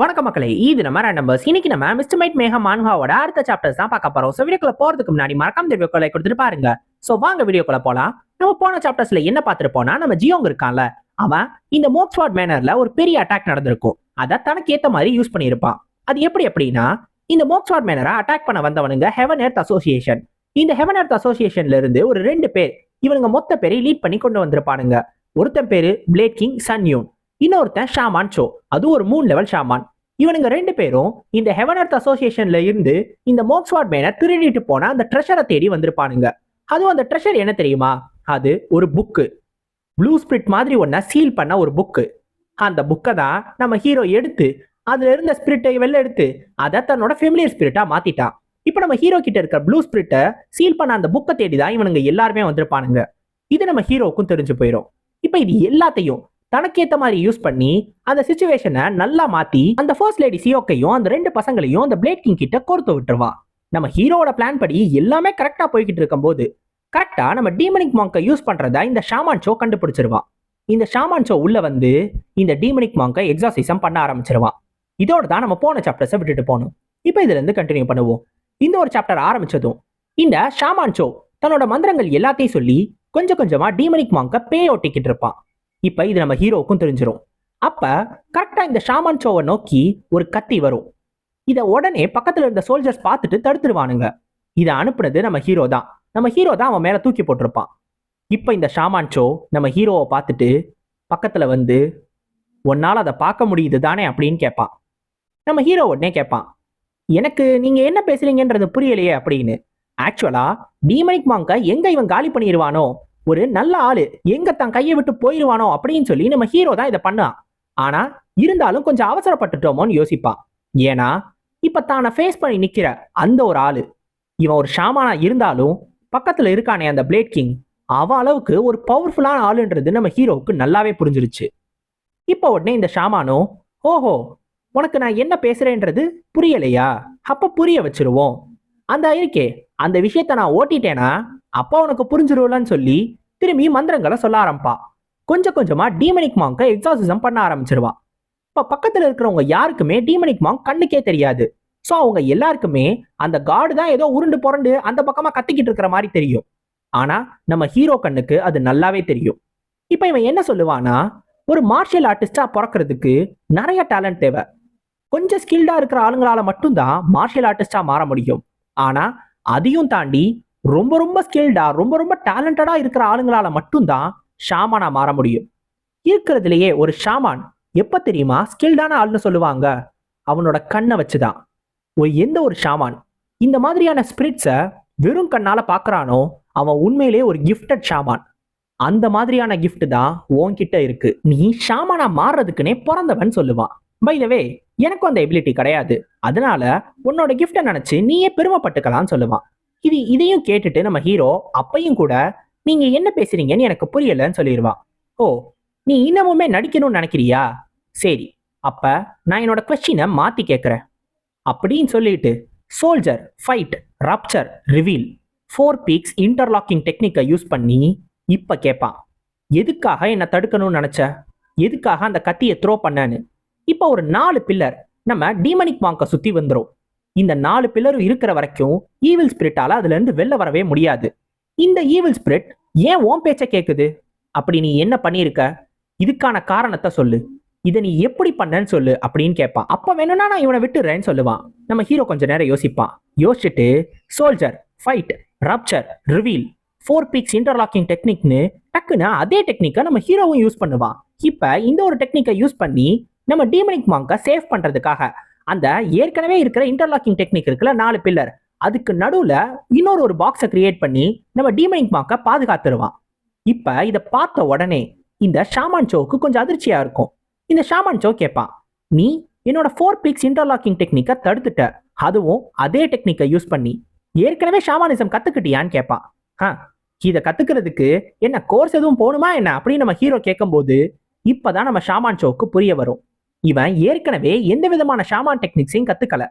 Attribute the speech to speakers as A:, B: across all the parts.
A: வணக்கம் மக்களே இது நம்ம நம்பர்ஸ் இன்னைக்கு நம்ம மிஸ்டர் மைட் மேகம் மான்ஹாவோட அடுத்த சாப்டர்ஸ் தான் பார்க்க போறோம். ஸோ வீடியோக்குள்ள போறதுக்கு முன்னாடி மறக்காம இந்த வீடியோக்குள்ள கொடுத்துட்டு பாருங்க. ஸோ வாங்க வீடியோக்குள்ள போலாம். நம்ம போன சாப்டர்ஸ்ல என்ன பார்த்துருப்போம்னா நம்ம ஜியோங்க இருக்கான்ல அவன் இந்த மோக்ஸ்வாட் மேனர்ல ஒரு பெரிய அட்டாக் நடந்திருக்கும். அதை தனக்கு ஏத்த மாதிரி யூஸ் பண்ணியிருப்பான். அது எப்படி எப்படின்னா இந்த மோக்ஸ்வாட் மேனரை அட்டாக் பண்ண வந்தவனுங்க ஹெவன் எர்த் அசோசியேஷன் இந்த ஹெவன் எர்த் அசோசியேஷன்ல இருந்து ஒரு ரெண்டு பேர் இவனுங்க மொத்த பேரை லீட் பண்ணி கொண்டு வந்திருப்பானுங்க. ஒருத்தன் பேரு பிளேட் கிங் சன்யூன் இன்னொருத்தன் ஷாமான் ஷோ அது ஒரு மூணு லெவல் ஷாமான். இவனுங்க ரெண்டு பேரும் இந்த ஹெவன் அர்த் அசோசியேஷன்ல இருந்து இந்த மோக்ஸ்வாட் மேனர் திருடிட்டு போன அந்த ட்ரெஷரை தேடி வந்திருப்பானுங்க. அதுவும் அந்த ட்ரெஷர் என்ன தெரியுமா? அது ஒரு புக்கு ப்ளூ ஸ்பிரிட் மாதிரி ஒன்ன சீல் பண்ண ஒரு புக்கு அந்த புக்கை தான் நம்ம ஹீரோ எடுத்து அதுல இருந்த ஸ்பிரிட்டை வெளில எடுத்து அதை தன்னோட ஃபெமிலியர் ஸ்பிரிட்டா மாத்திட்டான். இப்போ நம்ம ஹீரோ கிட்ட இருக்கிற ப்ளூ ஸ்பிரிட்டை சீல் பண்ண அந்த புக்கை தேடி தான் இவனுங்க எல்லாருமே வந்திருப்பானுங்க. இது நம்ம ஹீரோவுக்கும் தெரிஞ்சு போயிடும் இப்போ இது எல்லாத்தையும் தனக்கேத்த மாதிரி யூஸ் பண்ணி அந்த சுச்சுவேஷனை நல்லா மாத்தி அந்த ஃபர்ஸ்ட் லேடி சியோக்கையும் அந்த ரெண்டு பசங்களையும் அந்த பிளேட் கிங் கிட்ட கோர்த்து விட்டுருவான் நம்ம ஹீரோட பிளான் படி எல்லாமே கரெக்டா போய்கிட்டு இருக்கும்போது கரெக்டா நம்ம டீமனிக் மாங்கை யூஸ் பண்றதா இந்த ஷாமான் ஷோ கண்டுபிடிச்சிருவான் இந்த ஷாமான் ஷோ உள்ள வந்து இந்த டீமனிக் மாங்கை எக்ஸாசிசம் பண்ண ஆரம்பிச்சிருவான் இதோட தான் நம்ம போன சாப்டர்ஸை விட்டுட்டு போகணும் இப்போ இதுல இருந்து கண்டினியூ பண்ணுவோம். இந்த ஒரு சாப்டர் ஆரம்பிச்சதும் இந்த ஷாமான் ஷோ தன்னோட மந்திரங்கள் எல்லாத்தையும் சொல்லி கொஞ்சம் கொஞ்சமா டீமனிக் மாங்கை பேய் ஒட்டிக்கிட்டு இருப்பான். இப்ப இது நம்ம ஹீரோவுக்கும் தெரிஞ்சிடும் அப்ப கரெக்டா இந்த ஷாமான் ஷோவை நோக்கி ஒரு கத்தி வரும். இதை உடனே பக்கத்துல இருந்த சோல்ஜர்ஸ் பார்த்துட்டு தடுத்துருவானுங்க. இதை அனுப்புனது நம்ம ஹீரோ தான். நம்ம ஹீரோ தான் அவன் மேல தூக்கி போட்டிருப்பான். இப்ப இந்த ஷாமான் ஷோ நம்ம ஹீரோவை பார்த்துட்டு பக்கத்துல வந்து உன்னால அதை பார்க்க முடியுது தானே? அப்படின்னு கேட்பான். நம்ம ஹீரோ உடனே கேட்பான் எனக்கு நீங்க என்ன பேசுறீங்கன்றது புரியலையே? அப்படின்னு. ஆக்சுவலா டீமனிக் மாங்க எங்க இவன் காலி பண்ணிடுவானோ ஒரு நல்ல ஆளு. எங்க தன் கையை விட்டு போயிருவானோ அப்படின்னு சொல்லி நம்ம ஹீரோ தான் இதை பண்ணான் ஆனா இருந்தாலும் கொஞ்சம் அவசரப்பட்டுட்டோமோன்னு யோசிப்பான் ஏன்னா இப்ப தானை ஃபேஸ் பண்ணி நிக்கிற அந்த ஒரு ஆளு. இவன் ஒரு ஷாமானா இருந்தாலும் பக்கத்துல இருக்கானே அந்த பிளேட் கிங் அவ அளவுக்கு ஒரு பவர்ஃபுல்லான ஆளுன்றது நம்ம ஹீரோவுக்கு நல்லாவே புரிஞ்சிருச்சு. இப்போ உடனே இந்த ஷாமானோ ஓஹோ உனக்கு நான் என்ன பேசுறேன்றது புரியலையா? அப்ப புரிய வச்சிருவோம். அந்த இருக்கே அந்த விஷயத்த நான் ஓட்டிட்டேனா? அப்பா உனக்கு புரிஞ்சிருவலன்னு சொல்லி திரும்பி மந்திரங்களை சொல்ல ஆரம்பிப்பா. கொஞ்சம் கொஞ்சமா டீமனிக் மாங்கை எக்ஸாசிசம் பண்ண ஆரம்பிச்சிருவா. இப்போ பக்கத்தில் இருக்கிறவங்க யாருக்குமே டீமனிக் மாங் கண்ணுக்கே தெரியாது. ஸோ அவங்க எல்லாருக்குமே அந்த காடு தான் ஏதோ உருண்டு புரண்டு அந்த பக்கமாக கத்திக்கிட்டு இருக்கிற மாதிரி தெரியும். ஆனால் நம்ம ஹீரோ கண்ணுக்கு அது நல்லாவே தெரியும். இப்போ இவன் என்ன சொல்லுவானா ஒரு மார்ஷியல் ஆர்டிஸ்டாக பிறக்கிறதுக்கு நிறைய டேலண்ட் தேவை. கொஞ்சம் ஸ்கில்டாக இருக்கிற ஆளுங்களால் மட்டும்தான் மார்ஷியல் ஆர்டிஸ்டாக மாற முடியும். ஆனால் அதையும் தாண்டி ரொம்ப ரொம்ப ஸ்கில்டா ரொம்ப ரொம்ப டேலண்டடா இருக்கிற ஆளுங்களால மட்டும்தான் ஷாமானா மாற முடியும். இருக்கிறதுலயே ஒரு ஷாமான் எப்ப தெரியுமா? ஸ்கில்டான ஆள்னு சொல்லுவாங்க. அவனோட கண்ணை வச்சுதான். ஒரு எந்த ஒரு ஷாமான் இந்த மாதிரியான ஸ்பிரிட்ஸை வெறும் கண்ணால பாக்குறானோ அவன் உண்மையிலேயே ஒரு கிஃப்டட் ஷாமான் அந்த மாதிரியான கிஃப்ட் தான் உன்கிட்ட இருக்கு. நீ ஷாமானா மாறுறதுக்குனே பிறந்தவன் சொல்லுவான். பைதவே எனக்கும் அந்த எபிலிட்டி கிடையாது. அதனால உன்னோட கிஃப்டை நினைச்சு நீயே பெருமைப்பட்டுக்கலாம்னு சொல்லுவான். இது இதையும் கேட்டுட்டு நம்ம ஹீரோ அப்பையும் கூட நீங்க என்ன பேசுறீங்கன்னு எனக்கு புரியலன்னு சொல்லிடுவான் ஓ நீ இன்னமுமே நடிக்கணும்னு நினைக்கிறியா? சரி அப்ப நான் என்னோட கொஸ்டினை மாத்தி கேட்குறேன் அப்படின்னு சொல்லிட்டு soldier fight rupture reveal four peaks interlocking டெக்னிக்கை யூஸ் பண்ணி இப்ப கேட்பான் எதுக்காக என்னை தடுக்கணும்னு நினைச்ச? எதுக்காக அந்த கத்தியை த்ரோ பண்ணேன்னு? இப்போ ஒரு நாலு பில்லர் நம்ம டீமனிக் மாங்கை சுற்றி வந்துரும். இந்த நாலு பில்லரும் இருக்கிற வரைக்கும் ஈவில் ஸ்பிரிட்டால அதுல இருந்து வெளில வரவே முடியாது. இந்த ஈவில் ஸ்பிரிட் ஏன் ஓன் பேச்ச கேட்குது அப்படி நீ என்ன பண்ணியிருக்க? இதுக்கான காரணத்தை சொல்லு. இதை நீ எப்படி பண்ணன்னு சொல்லு அப்படின்னு கேட்பான். அப்ப வேணும்னா நான் இவனை விட்டுறேன்னு சொல்லுவான். நம்ம ஹீரோ கொஞ்ச நேரம் யோசிப்பான். யோசிச்சுட்டு soldier fight rupture reveal four peaks interlocking டெக்னிக்னு டக்குன்னு அதே டெக்னிக்கை நம்ம ஹீரோவும் யூஸ் பண்ணுவான். இப்போ இந்த ஒரு டெக்னிக்கை யூஸ் பண்ணி நம்ம டீமனிக் மாங்கை சேவ் பண்ணுறதுக்காக அந்த ஏற்கனவே இருக்கிற இன்டர்லாக்கிங் டெக்னிக் இருக்குல்ல நாலு பில்லர் அதுக்கு நடுவில் இன்னொரு ஒரு பாக்ஸை கிரியேட் பண்ணி நம்ம டீமனிக் மாக்கை பாதுகாத்துருவான். இப்போ இதை பார்த்த உடனே இந்த ஷாமான் ஷோவுக்கு கொஞ்சம் அதிர்ச்சியாக இருக்கும். இந்த ஷாமான் சோ கேட்பான் நீ என்னோட ஃபோர் பீக்ஸ் இன்டர்லாக்கிங் டெக்னிக்கை தடுத்துட்ட. அதுவும் அதே டெக்னிக்கை யூஸ் பண்ணி ஏற்கனவே ஷாமானிசம் கற்றுக்கிட்டியான்னு கேட்பான் ஆ இதை கற்றுக்கிறதுக்கு என்ன கோர்ஸ் எதுவும் போகணுமா என்ன? அப்படின்னு நம்ம ஹீரோ கேட்கும்போது இப்போ தான் நம்ம ஷாமான் ஷோவுக்கு புரிய வரும். இவன் ஏற்கனவே எந்த விதமான ஷாமான் டெக்னிக்ஸையும் கத்துக்கல.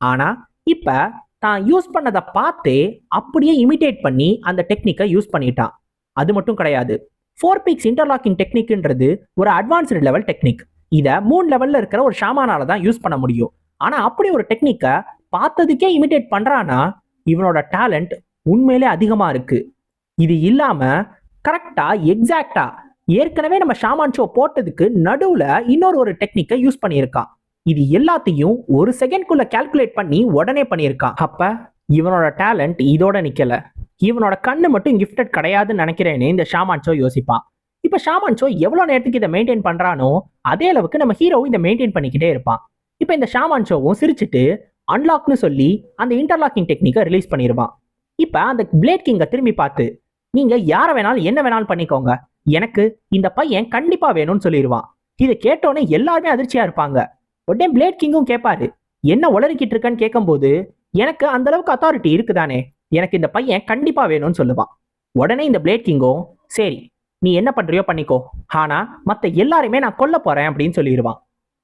A: ஆனா இப்ப தான் யூஸ் பண்ணதை பார்த்தே அப்படியே இமிட்டேட் பண்ணி அந்த டெக்னிக்கை யூஸ் பண்ணிட்டான். அது மட்டும் கிடையாது. ஃபோர் பீக்ஸ் இன்டர்லாக்கிங் டெக்னிக்ன்றது ஒரு அட்வான்ஸ்டு லெவல் டெக்னிக் இதை மூணு லெவல்ல இருக்கிற ஒரு ஷாமானால தான் யூஸ் பண்ண முடியும். ஆனா அப்படி ஒரு டெக்னிக்கை பார்த்ததுக்கே இமிடேட் பண்றானா இவனோட டேலண்ட் உண்மையிலே அதிகமா இருக்கு. இது இல்லாம கரெக்டா எக்ஸாக்டா ஏற்கனவே நம்ம ஷாமான் ஷோ போட்டதுக்கு நடுவில் இன்னொரு ஒரு டெக்னிக்கை யூஸ் பண்ணியிருக்கான். இது எல்லாத்தையும் ஒரு செகண்ட்குள்ள கால்குலேட் பண்ணி உடனே பண்ணியிருக்கான். அப்ப இவனோட டேலண்ட் இதோட நிக்கல. இவனோட கண்ணு மட்டும் கிஃப்டட் கிடையாதுன்னு நினைக்கிறேன்னு இந்த ஷாமான் ஷோ யோசிப்பான். இப்போ ஷாமான் ஷோ எவ்வளோ நேரத்துக்கு இதை மெயின்டைன் பண்றானோ அதே அளவுக்கு நம்ம ஹீரோவும் இதை மெயின்டைன் பண்ணிக்கிட்டே இருப்பான். இப்போ இந்த ஷாமான் ஷோவும் சிரிச்சுட்டு அன்லாக்னு சொல்லி அந்த இன்டர்லாக்கிங் டெக்னிக்கை ரிலீஸ் பண்ணிடுவான் இப்போ அந்த பிளேட் கிங்கை திரும்பி பார்த்து நீங்க யாரை வேணாலும் என்ன வேணாலும் பண்ணிக்கோங்க. எனக்கு இந்த பையன் கண்டிப்பா வேணும்னு சொல்லிடுவான் இதை கேட்டோன்னே எல்லாருமே அதிர்ச்சியா இருப்பாங்க. உடனே பிளேட் கிங்கும் கேட்பாரு என்ன உளறிக்கிட்டு இருக்கன்னு கேட்கும்போது எனக்கு அந்த அளவுக்கு அத்தாரிட்டி இருக்குதானே? எனக்கு இந்த பையன் கண்டிப்பா வேணும்னு சொல்லுவான். உடனே இந்த பிளேட் கிங்கும் சரி நீ என்ன பண்றியோ பண்ணிக்கோ. ஆனா மத்த எல்லாரையுமே நான் கொல்ல போறேன் அப்படின்னு சொல்லிடுவான்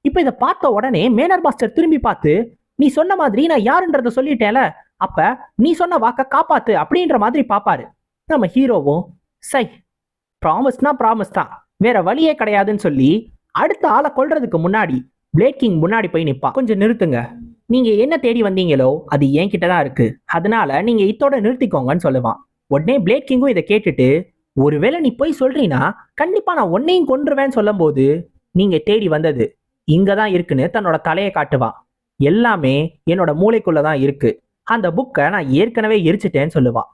A: இப்ப இதை பார்த்த உடனே மேனர் மாஸ்டர் திரும்பி பார்த்து நீ சொன்ன மாதிரி நான் யாருன்றத சொல்லிட்டேல அப்ப நீ சொன்ன வாக்க காப்பாத்து அப்படின்ற மாதிரி பாப்பாரு நம்ம ஹீரோவும் சை ப்ராமிஸ்னா ப்ராமிஸ் தான். வேற வழியே கிடையாதுன்னு சொல்லி அடுத்த ஆளை கொள்றதுக்கு முன்னாடி பிளேட் கிங் முன்னாடி போய் நிற்பா கொஞ்சம் நிறுத்துங்க. நீங்க என்ன தேடி வந்தீங்களோ அது என்கிட்ட தான் இருக்கு. அதனால நீங்க இத்தோட நிறுத்திக்கோங்கன்னு சொல்லுவான். உடனே பிளேட் கிங்கும் இதை கேட்டுட்டு ஒருவேளை நீ போய் சொல்றீனா கண்டிப்பா நான் உன்னையும் கொன்றுவேன்னு சொல்லும்போது நீங்க தேடி வந்தது இங்க தான் இருக்குன்னு தன்னோட தலையை காட்டுவான். எல்லாமே என்னோட மூளைக்குள்ள தான் இருக்கு. அந்த புக்கை நான் ஏற்கனவே எரிச்சிட்டேன்னு சொல்லுவான்.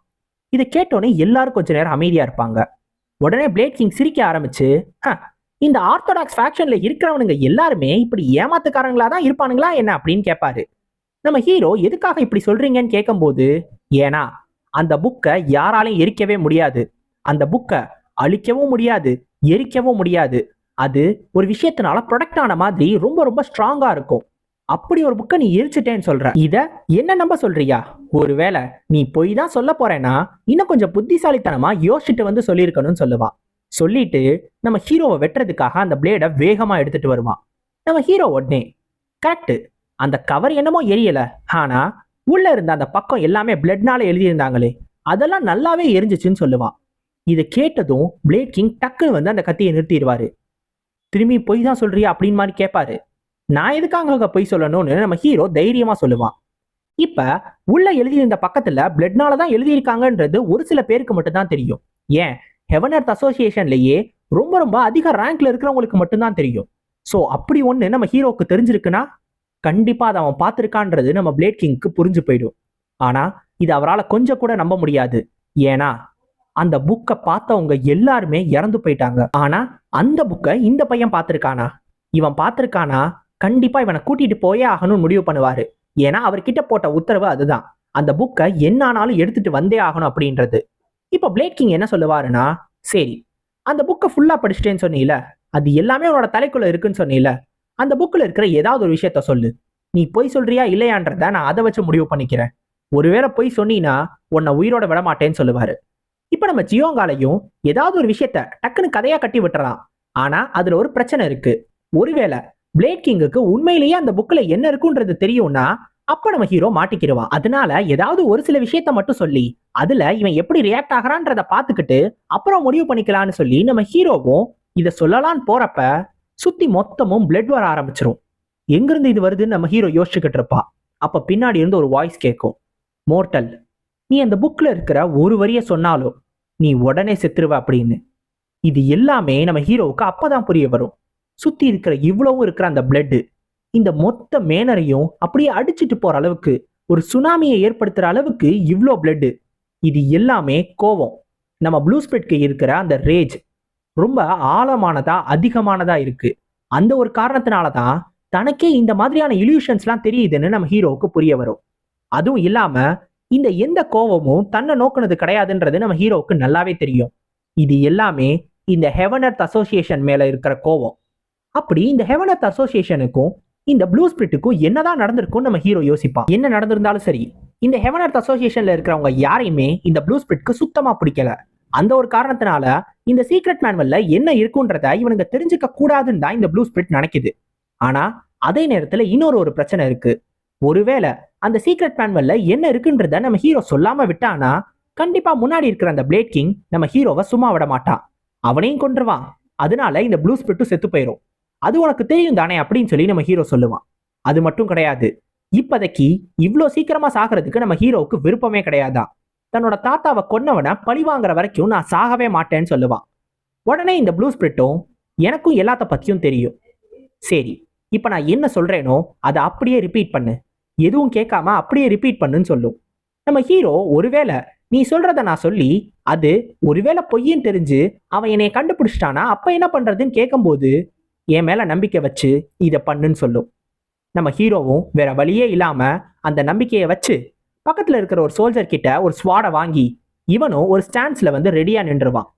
A: இதை கேட்டோன்னே எல்லாரும் கொஞ்ச நேரம் அமைதியா இருப்பாங்க. உடனே பிளேட் கிங் சிரிக்க ஆரம்பிச்சு இந்த ஆர்த்தோடாக்ஸ் ஃபேக்ஷன்ல இருக்கிறவனுங்க எல்லாருமே இப்படி ஏமாத்துக்காரங்களா தான் இருப்பானுங்களா என்ன? அப்படின்னு கேட்பாரு நம்ம ஹீரோ எதுக்காக இப்படி சொல்றீங்கன்னு கேட்கும்போது ஏன்னா அந்த புக்கை யாராலையும் எரிக்கவே முடியாது. அந்த புக்கை அழிக்கவும் முடியாது எரிக்கவும் முடியாது. அது ஒரு விஷயத்தினால ப்ரொடக்ட் ஆன மாதிரி ரொம்ப ரொம்ப ஸ்ட்ராங்காக இருக்கும். அப்படி ஒரு புக்கை நீ எரிச்சிட்டேன்னு சொல்ற. இத என்ன நம்ப சொல்றியா? ஒருவேளை நீ பொய் தான் சொல்ல போறேன்னா இன்னும் கொஞ்சம் புத்திசாலித்தனமா யோசிச்சுட்டு வந்து சொல்லியிருக்கணும்னு சொல்லுவான் சொல்லிட்டு நம்ம ஹீரோவை வெட்டுறதுக்காக அந்த பிளேடை வேகமா எடுத்துட்டு வருவான் நம்ம ஹீரோ உடனே கரெக்டு அந்த கவர் என்னமோ எரியல. ஆனா உள்ள இருந்த அந்த பக்கம் எல்லாமே பிளட்னால எழுதியிருந்தாங்களே. அதெல்லாம் நல்லாவே எரிஞ்சிச்சுன்னு சொல்லுவான் இதை கேட்டதும் பிளேட் கிங் டக்குன்னு வந்து அந்த கத்தியை நிறுத்திடுவாரு. திரும்பி பொய் தான் சொல்றியா? அப்படின்னு மாதிரி கேட்பாரு நான் எதுக்காக போய் சொல்லணும்னு நம்ம ஹீரோ தைரியமா சொல்லுவான். இப்ப உள்ள எழுதியிருந்த பக்கத்துல பிளட்னால தான் எழுதியிருக்காங்கன்றது ஒரு சில பேருக்கு மட்டும்தான் தெரியும். ஏன்? ஹெவன் அசோசியேஷன்லேயே அசோசியேஷன்லயே ரொம்ப ரொம்ப அதிக ரேங்க்ல இருக்கிறவங்களுக்கு மட்டும்தான் தெரியும். ஸோ அப்படி ஒன்று நம்ம ஹீரோக்கு தெரிஞ்சிருக்குன்னா கண்டிப்பாக அதை அவன் பார்த்துருக்கான்றது நம்ம பிளேட் கிங்க்கு புரிஞ்சு போயிடும். ஆனால் இது அவரால் கொஞ்சம் கூட நம்ப முடியாது. ஏன்னா அந்த புக்கை பார்த்தவங்க எல்லாருமே இறந்து போயிட்டாங்க. ஆனால் அந்த புக்கை இந்த பையன் பார்த்துருக்கானா? இவன் பார்த்துருக்கானா? கண்டிப்பாக இவனை கூட்டிட்டு போயே ஆகணும்னு முடிவு பண்ணுவார். ஏன்னா அவர்கிட்ட போட்ட உத்தரவு அதுதான். அந்த புக்கை என்னானாலும் எடுத்துட்டு வந்தே ஆகணும் அப்படின்றது. இப்போ பிளேட் கிங் என்ன சொல்லுவாருன்னா சரி அந்த புக்கை ஃபுல்லாக படிச்சிட்டேன்னு சொன்னீல அது எல்லாமே உன்னோட தலைக்குள்ளே இருக்குன்னு சொன்னீல அந்த புக்கில் இருக்கிற ஏதாவது ஒரு விஷயத்த சொல்லு. நீ பொய் சொல்றியா இல்லையான்றத நான் அதை வச்சு முடிவு பண்ணிக்கிறேன். ஒருவேளை பொய் சொன்னீங்கன்னா உன்னை உயிரோட விட மாட்டேன்னு சொல்லுவாரு. இப்போ நம்ம ஜியோங்காலையும் ஏதாவது ஒரு விஷயத்த டக்குன்னு கதையாக கட்டி விட்டுறலாம். ஆனால் அதில் ஒரு பிரச்சனை இருக்கு. ஒருவேளை பிளேட் கிங்குக்கு உண்மையிலேயே அந்த புக்ல என்ன இருக்குன்றது தெரியும்னா அப்ப நம்ம ஹீரோ மாட்டிக்கிடுவான். அதனால ஏதாவது ஒரு சில விஷயத்த மட்டும் சொல்லி அதுல இவன் எப்படி ரியாக்ட் ஆகிறான்றத பாத்துக்கிட்டு அப்புறம் முடிவு பண்ணிக்கலாம்னு சொல்லி நம்ம ஹீரோவும் இதை சொல்லலான்னு போறப்ப சுத்தி மொத்தமும் பிளட் வர ஆரம்பிச்சிரும். எங்கிருந்து இது வருதுன்னு நம்ம ஹீரோ யோசிச்சுக்கிட்டு இருப்பா அப்ப பின்னாடி இருந்து ஒரு வாய்ஸ் கேட்கும். மோர்டல் நீ அந்த புக்ல இருக்கிற ஒரு வரிய சொன்னாலும் நீ உடனே செத்துருவ அப்படின்னு. இது எல்லாமே நம்ம ஹீரோவுக்கு அப்பதான் புரிய வரும். சுத்தி இருக்கிற இவ்வளவும் இருக்கிற அந்த பிளட்டு இந்த மொத்த மேனரையும் அப்படியே அடிச்சிட்டு போற அளவுக்கு ஒரு சுனாமியை ஏற்படுத்துற அளவுக்கு இவ்வளோ பிளட்டு இது எல்லாமே கோவம் நம்ம ப்ளூ ஸ்பெட்க்கு இருக்கிற அந்த ரேஜ் ரொம்ப ஆழமானதா அதிகமானதா இருக்கு. அந்த ஒரு காரணத்தினால தான் தனக்கே இந்த மாதிரியான இல்யூஷன்ஸ்லாம் தெரியுதுன்னு நம்ம ஹீரோவுக்கு புரிய வரும். அதுவும் இல்லாம இந்த எந்த கோவமும் தன்னை நோக்குனது கிடையாதுன்றது நம்ம ஹீரோவுக்கு நல்லாவே தெரியும். இது எல்லாமே இந்த ஹெவன் அர்த் அசோசியேஷன் மேல இருக்கிற கோவம் அப்படி இந்த ஹெவனத் அசோசியேஷனுக்கும் இந்த ப்ளூ ஸ்பிரிட்டுக்கும் என்னதான் நடந்திருக்கும் நம்ம ஹீரோ யோசிப்பான். என்ன நடந்திருந்தாலும் சரி இந்த ஹெவன் அசோசியேஷன்ல இருக்கிறவங்க யாரையுமே இந்த ப்ளூ ஸ்பிரிட்க்கு சுத்தமா பிடிக்கல. அந்த ஒரு காரணத்தினால இந்த சீக்ரெட் மேனுவல்ல என்ன இருக்குன்றத இவனுங்க தெரிஞ்சுக்க கூடாதுன்னு தான் இந்த ப்ளூ ஸ்பிரிட் நினைக்குது. ஆனா அதே நேரத்துல இன்னொரு ஒரு பிரச்சனை இருக்கு. ஒருவேளை அந்த சீக்ரெட் மேனுவல்ல என்ன இருக்குன்றத நம்ம ஹீரோ சொல்லாம விட்டானா கண்டிப்பா முன்னாடி இருக்கிற அந்த பிளேட் கிங் நம்ம ஹீரோவை சும்மா விட மாட்டான். அவனையும் கொண்டுருவான் அதனால இந்த ப்ளூ ஸ்பிரிட்டும் செத்து போயிடும் அது உனக்கு தெரியும் தானே அப்படின்னு சொல்லி நம்ம ஹீரோ சொல்லுவான். அது மட்டும் கிடையாது. இப்போதைக்கு இவ்வளோ சீக்கிரமா சாகிறதுக்கு நம்ம ஹீரோவுக்கு விருப்பமே கிடையாதான் தன்னோட தாத்தாவை கொன்னவனை பழி வாங்குற வரைக்கும் நான் சாகவே மாட்டேன்னு சொல்லுவான். உடனே இந்த ப்ளூ ஸ்பிரிட்டும் எனக்கும் எல்லாத்த பத்தியும் தெரியும். சரி இப்போ நான் என்ன சொல்றேனோ அதை அப்படியே ரிப்பீட் பண்ணு. எதுவும் கேட்காம அப்படியே ரிப்பீட் பண்ணுன்னு சொல்லும். நம்ம ஹீரோ ஒருவேளை நீ சொல்றத நான் சொல்லி அது ஒருவேளை பொய்யின்னு தெரிஞ்சு அவன் என்னை கண்டுபிடிச்சிட்டானா? அப்ப என்ன பண்றதுன்னு கேட்கும்போது என் மேல நம்பிக்கை வச்சு இதை பண்ணுன்னு சொல்லும். நம்ம ஹீரோவும் வேற வழியே இல்லாம அந்த நம்பிக்கையை வச்சு பக்கத்துல இருக்கிற ஒரு சோல்ஜர் கிட்ட ஒரு ஸ்வாடை வாங்கி இவனும் ஒரு ஸ்டாண்ட்ஸ்ல வந்து ரெடியாக நின்றுவான்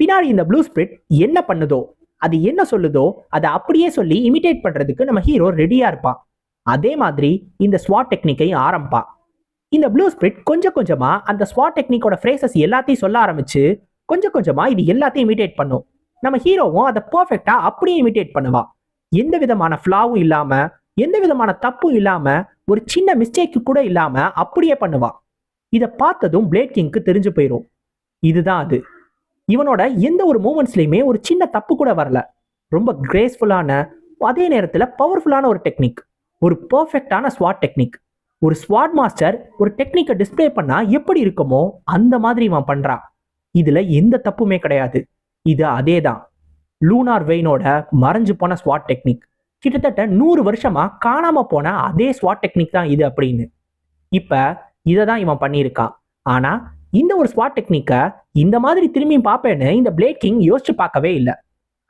A: பின்னாடி இந்த ப்ளூ ஸ்பிரிட் என்ன பண்ணுதோ அது என்ன சொல்லுதோ அதை அப்படியே சொல்லி இமிடேட் பண்றதுக்கு நம்ம ஹீரோ ரெடியா இருப்பான். அதே மாதிரி இந்த ஸ்வாட் டெக்னிக்கை ஆரம்பிப்பான். இந்த ப்ளூ ஸ்பிரிட் கொஞ்சம் கொஞ்சமா அந்த ஸ்வாட் டெக்னிக்கோட ஃப்ரேசஸ் எல்லாத்தையும் சொல்ல ஆரம்பிச்சு கொஞ்சம் கொஞ்சமா இது எல்லாத்தையும் இமிடேட் பண்ணும். நம்ம ஹீரோவும் அதை பர்ஃபெக்டா அப்படியே இமிட்டேட் பண்ணுவான் எந்த விதமான ஃப்ளாவும் இல்லாம எந்த விதமான தப்பும் இல்லாம ஒரு சின்ன மிஸ்டேக்கு கூட இல்லாம அப்படியே பண்ணுவான் இதை பார்த்ததும் பிளேட் கிங்க்கு தெரிஞ்சு போயிடும் இதுதான் அது. இவனோட எந்த ஒரு மூமெண்ட்ஸ்லையுமே ஒரு சின்ன தப்பு கூட வரல. ரொம்ப கிரேஸ்ஃபுல்லான அதே நேரத்தில் பவர்ஃபுல்லான ஒரு டெக்னிக் ஒரு பர்ஃபெக்டான ஸ்வாட் டெக்னிக் ஒரு ஸ்வாட் மாஸ்டர் ஒரு டெக்னிக்கை டிஸ்ப்ளே பண்ணால் எப்படி இருக்குமோ அந்த மாதிரி இவன் பண்ணுறான் இதில் எந்த தப்புமே கிடையாது. இது அதே தான் லூனார் வெயினோட மறைஞ்சு போன ஸ்வாட் டெக்னிக் கிட்டத்தட்ட நூறு வருஷமா காணாம போன அதே ஸ்வாட் டெக்னிக் தான் இது அப்படின்னு. இப்ப இதை தான் இவன் பண்ணியிருக்கான். ஆனா இந்த ஒரு ஸ்வாட் டெக்னிக்கை இந்த மாதிரி திரும்பியும் பார்ப்பேன்னு இந்த பிளேட் கிங் யோசிச்சு பார்க்கவே இல்லை.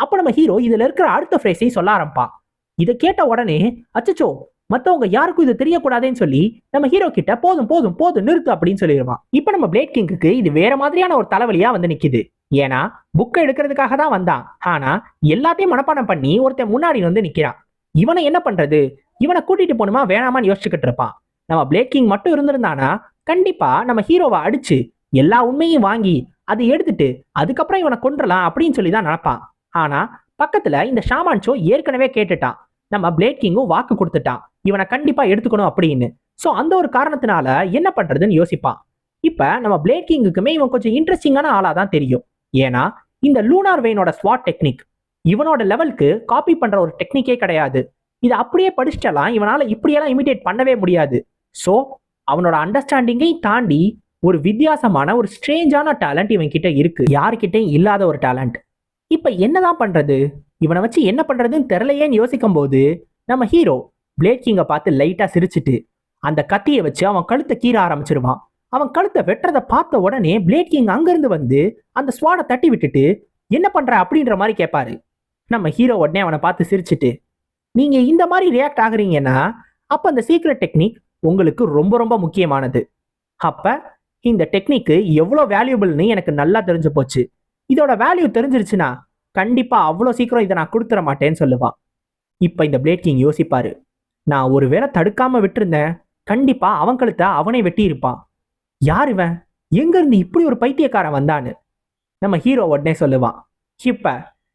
A: அப்போ நம்ம ஹீரோ இதுல இருக்கிற அடுத்த ஃப்ரேஸையும் சொல்ல ஆரம்பிப்பான். இதை கேட்ட உடனே அச்சச்சோ மத்தவங்க யாருக்கும் இது தெரியக்கூடாதுன்னு சொல்லி நம்ம ஹீரோ கிட்ட போதும் போதும் போதும் நிறுத்து அப்படின்னு சொல்லிடுவான். இப்போ நம்ம பிளேட் கிங்குக்கு இது வேற மாதிரியான ஒரு தலைவலியா வந்து நிக்குது. ஏன்னா புக்கை எடுக்கிறதுக்காக தான் வந்தான். ஆனா எல்லாத்தையும் மனப்பாடம் பண்ணி ஒருத்தன் முன்னாடி வந்து நிக்கிறான். இவனை என்ன பண்றது? இவனை கூட்டிட்டு போகணுமா வேணாமான்னு யோசிச்சுக்கிட்டு இருப்பான். நம்ம பிளேக்கிங் மட்டும் இருந்திருந்தானா கண்டிப்பா நம்ம ஹீரோவை அடிச்சு எல்லா உண்மையும் வாங்கி அதை எடுத்துட்டு அதுக்கப்புறம் இவனை கொன்றலாம் அப்படின்னு சொல்லி தான் நினப்பான். ஆனா பக்கத்துல இந்த ஷாமான் ஷோ ஏற்கனவே கேட்டுட்டான். நம்ம பிளேட் கிங்கும் வாக்கு கொடுத்துட்டான். இவனை கண்டிப்பா எடுத்துக்கணும் அப்படின்னு. ஸோ அந்த ஒரு காரணத்தினால என்ன பண்றதுன்னு யோசிப்பான். இப்ப நம்ம பிளேட் கிங்குக்குமே இவன் கொஞ்சம் இன்ட்ரெஸ்டிங்கான ஆளா தான் தெரியும். ஏன்னா இந்த லூனார் வெயினோட ஸ்வாட் டெக்னிக் இவனோட லெவலுக்கு காப்பி பண்ற ஒரு டெக்னிக்கே கிடையாது. இதை அப்படியே படிச்சிட்டலாம் இவனால இப்படியெல்லாம் இமிடேட் பண்ணவே முடியாது. ஸோ அவனோட அண்டர்ஸ்டாண்டிங்கை தாண்டி ஒரு வித்தியாசமான ஒரு ஸ்ட்ரேஞ்சான டேலண்ட் இவன் கிட்ட இருக்கு. யாருக்கிட்டையும் இல்லாத ஒரு டேலண்ட் இப்போ என்னதான் பண்றது? இவனை வச்சு என்ன பண்றதுன்னு தெரியலையேன்னு யோசிக்கும் போது நம்ம ஹீரோ பிளேட் கிங்கை பார்த்து லைட்டா சிரிச்சிட்டு அந்த கத்தியை வச்சு அவன் கழுத்தை கீற ஆரம்பிச்சிருவான். அவன் கழுத்தை வெட்டுறதை பார்த்த உடனே பிளேட் கிங் அங்கிருந்து வந்து அந்த ஸ்வாடை தட்டி விட்டுட்டு என்ன பண்ற? அப்படின்ற மாதிரி கேட்பாரு நம்ம ஹீரோ உடனே அவனை பார்த்து சிரிச்சிட்டு நீங்க இந்த மாதிரி ரியாக்ட் ஆகுறீங்கன்னா அப்ப அந்த சீக்ரெட் டெக்னிக் உங்களுக்கு ரொம்ப ரொம்ப முக்கியமானது. அப்ப இந்த டெக்னிக்கு எவ்வளோ வேல்யூபிள்னு எனக்கு நல்லா தெரிஞ்சு போச்சு. இதோட வேல்யூ தெரிஞ்சிருச்சுன்னா கண்டிப்பா அவ்வளோ சீக்கிரம் இதை நான் கொடுத்துட மாட்டேன்னு சொல்லுவான். இப்போ இந்த பிளேட் கிங் யோசிப்பாரு நான் ஒருவேளை தடுக்காம விட்டுருந்தேன் கண்டிப்பா அவன் கழுத்தை அவனே வெட்டியிருப்பான். யார் இவன்? எங்கேருந்து இப்படி ஒரு பைத்தியக்காரன் வந்தான்னு? நம்ம ஹீரோ உடனே சொல்லுவான். இப்போ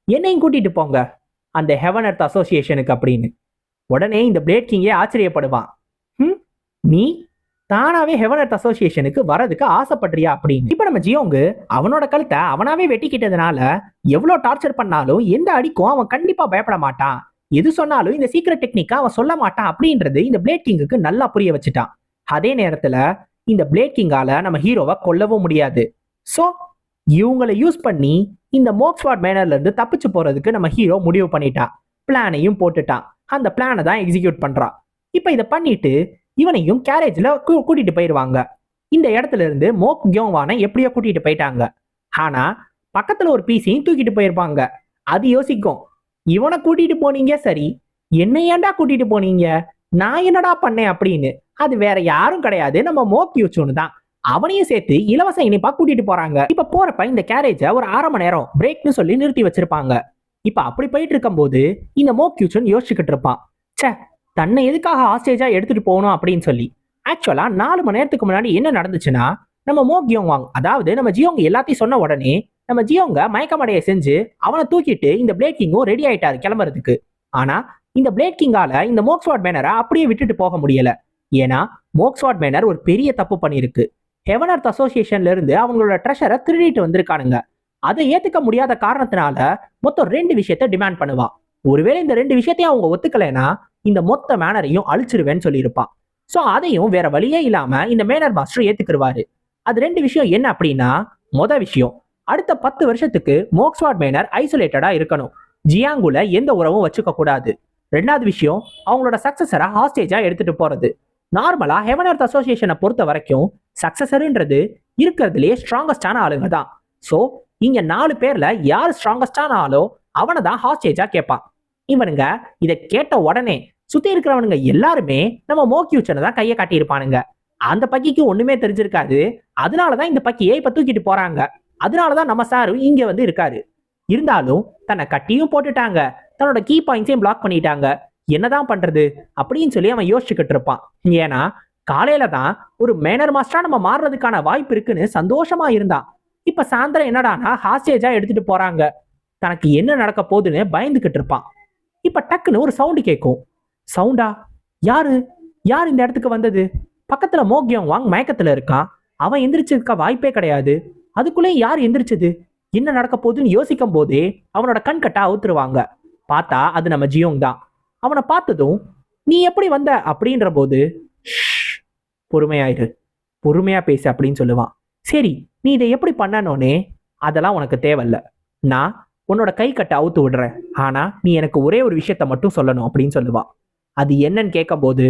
A: என்னையும் கூட்டிட்டு போங்க. அந்த ஹெவனர்த் அசோசியேஷனுக்கு அப்படின்னு. உடனே இந்த பிளேட் கிங்கே ஆச்சரியப்படுவான். ம் நீ தானாவே ஹெவனர்த் அசோசியேஷனுக்கு வரதுக்கு ஆசைப்படுறியா? அப்படின்னு. இப்போ நம்ம ஜியோங்கு அவனோட கழுத்தை அவனாவே வெட்டிக்கிட்டதுனால எவ்வளோ டார்ச்சர் பண்ணாலும் எந்த அடிக்கும் அவன் கண்டிப்பாக பயப்பட மாட்டான். எது சொன்னாலும் இந்த சீக்கிரட் டெக்னிக்கா அவன் சொல்ல மாட்டான் அப்படின்றது இந்த பிளேட் கிங்குக்கு நல்லா புரிய வச்சுட்டான். அதே நேரத்தில் இந்த பிளேட் கிங்கால நம்ம ஹீரோவை கொல்லவும் முடியாது. ஸோ இவங்களை யூஸ் பண்ணி இந்த மோக்ஸ்வாட் மேனர்ல இருந்து தப்பிச்சு போறதுக்கு நம்ம ஹீரோ முடிவு பண்ணிட்டான் பிளானையும் போட்டுட்டான் அந்த பிளானை தான் எக்ஸிக்யூட் பண்றான் இப்போ இதை பண்ணிட்டு இவனையும் கேரேஜ்ல கூட்டிட்டு போயிடுவாங்க இந்த இடத்துல இருந்து மோக் கியோவானை எப்படியோ கூட்டிட்டு போயிட்டாங்க. ஆனா பக்கத்துல ஒரு பீஸையும் தூக்கிட்டு போயிருப்பாங்க. அது யோசிக்கும். இவனை கூட்டிட்டு போனீங்க சரி. என்னை ஏன்டா கூட்டிட்டு போனீங்க? நான் என்னடா பண்ணேன் அப்படின்னு அது வேற யாரும் கிடையாது. நம்ம மோக் யூச்சுன்னு தான் அவனையும் சேர்த்து இலவச இணைப்பா கூட்டிட்டு போறாங்க. இப்ப போறப்ப இந்த கேரேஜ ஒரு அரை மணி நேரம் பிரேக்னு சொல்லி நிறுத்தி வச்சிருப்பாங்க. இப்ப அப்படி போயிட்டு இருக்கும்போது இந்த மோக்யூச்சன் யோசிச்சுக்கிட்டு இருப்பான். ச்சே தன்னை எதுக்காக ஆஸ்டேஜா எடுத்துட்டு போகணும் அப்படின்னு சொல்லி. ஆக்சுவலா நாலு மணி நேரத்துக்கு முன்னாடி என்ன நடந்துச்சுன்னா நம்ம மோ கியோங் அதாவது நம்ம ஜியோங்க எல்லாத்தையும் சொன்ன உடனே நம்ம ஜியோங்க மயக்கமடைய செஞ்சு அவனை தூக்கிட்டு இந்த பிளேட் கிங்கும் ரெடி ஆயிட்டாரு கிளம்புறதுக்கு. ஆனா இந்த பிளேட் கிங்கால இந்த மோக்ஸ்வாட் பேனரை அப்படியே விட்டுட்டு போக முடியல. ஏன்னா மோக்ஸ்வாட் மேனர் ஒரு பெரிய தப்பு பண்ணியிருக்கு. ஹெவன் அர்த் அசோசியேஷன்ல இருந்து அவங்களோட ட்ரெஷரை திருடிட்டு வந்திருக்கானுங்க. அதை ஏத்துக்க முடியாத காரணத்தினால மொத்தம் ரெண்டு விஷயத்த டிமாண்ட் பண்ணுவான் ஒருவேளை இந்த ரெண்டு விஷயத்தையும் அவங்க ஒத்துக்கலைன்னா இந்த மொத்த மேனரையும் அழிச்சிருவேன்னு சொல்லியிருப்பான் ஸோ அதையும் வேற வழியே இல்லாம இந்த மேனர் மாஸ்டர் ஏத்துக்கிடுவாரு அது ரெண்டு விஷயம் என்ன அப்படின்னா மொத விஷயம். அடுத்த பத்து வருஷத்துக்கு மோக்ஸ்வாட் மேனர் ஐசோலேட்டடா இருக்கணும். ஜியாங்குல எந்த உறவும் வச்சுக்க கூடாது ரெண்டாவது விஷயம் அவங்களோட சக்சஸரை ஹாஸ்டேஜா எடுத்துட்டு போறது. நார்மலா ஹெவன் அர்த் அசோசியேஷனை பொறுத்த வரைக்கும் சக்சஸருன்றது இருக்கிறதுலே ஸ்ட்ராங்கஸ்டான ஆளுங்க தான். ஸோ இங்க நாலு பேர்ல யார் ஸ்ட்ராங்கஸ்டான ஆளோ அவனை தான் ஹாஸ்டேஜா கேட்பான். இவனுங்க இதை கேட்ட உடனே சுத்தி இருக்கிறவனுங்க எல்லாருமே நம்ம மோக்யூச்சனை தான் கையை காட்டியிருப்பானுங்க. அந்த பக்கிக்கு ஒண்ணுமே தெரிஞ்சிருக்காது. அதனாலதான் இந்த பக்கியை இப்ப தூக்கிட்டு போறாங்க. அதனாலதான் நம்ம சாரு இங்கே வந்து இருக்காரு. இருந்தாலும் தன்னை கட்டியும் போட்டுட்டாங்க. தன்னோட கீ பாயிண்ட்ஸையும் பிளாக் பண்ணிட்டாங்க. என்னதான் பண்றது அப்படின்னு சொல்லி அவன் யோசிச்சுக்கிட்டு இருப்பான். ஏன்னா காலையில தான் ஒரு மேனர் மாஸ்டரா நம்ம மாறுறதுக்கான வாய்ப்பு இருக்குன்னு சந்தோஷமா இருந்தான். இப்ப சாயந்தரம் என்னடானா ஹாஸ்டேஜா எடுத்துட்டு போறாங்க. தனக்கு என்ன நடக்க போகுதுன்னு பயந்துகிட்டு இருப்பான். இப்ப டக்குன்னு ஒரு சவுண்டு கேட்கும். சவுண்டா யாரு? யார் இந்த இடத்துக்கு வந்தது? பக்கத்துல மோகியம் வாங் மயக்கத்துல இருக்கான். அவன் எந்திரிச்சிருக்க வாய்ப்பே கிடையாது. அதுக்குள்ளே யார் எந்திரிச்சது? என்ன நடக்க போகுதுன்னு யோசிக்கும் போதே அவனோட கண் கட்டா அவுத்துருவாங்க. பார்த்தா அது நம்ம ஜியோங் தான். அவனை பார்த்ததும் நீ எப்படி வந்த? அப்படின்ற போது பொறுமையாயிரு. பொறுமையா பேசு அப்படின்னு சொல்லுவான். சரி நீ இதை எப்படி பண்ணனோனே அதெல்லாம் உனக்கு தேவையில்ல. நான் உன்னோட கை கட்டை அவுத்து விடுறேன். ஆனா நீ எனக்கு ஒரே ஒரு விஷயத்த மட்டும் சொல்லணும் அப்படின்னு சொல்லுவான். அது என்னன்னு கேட்கும்போது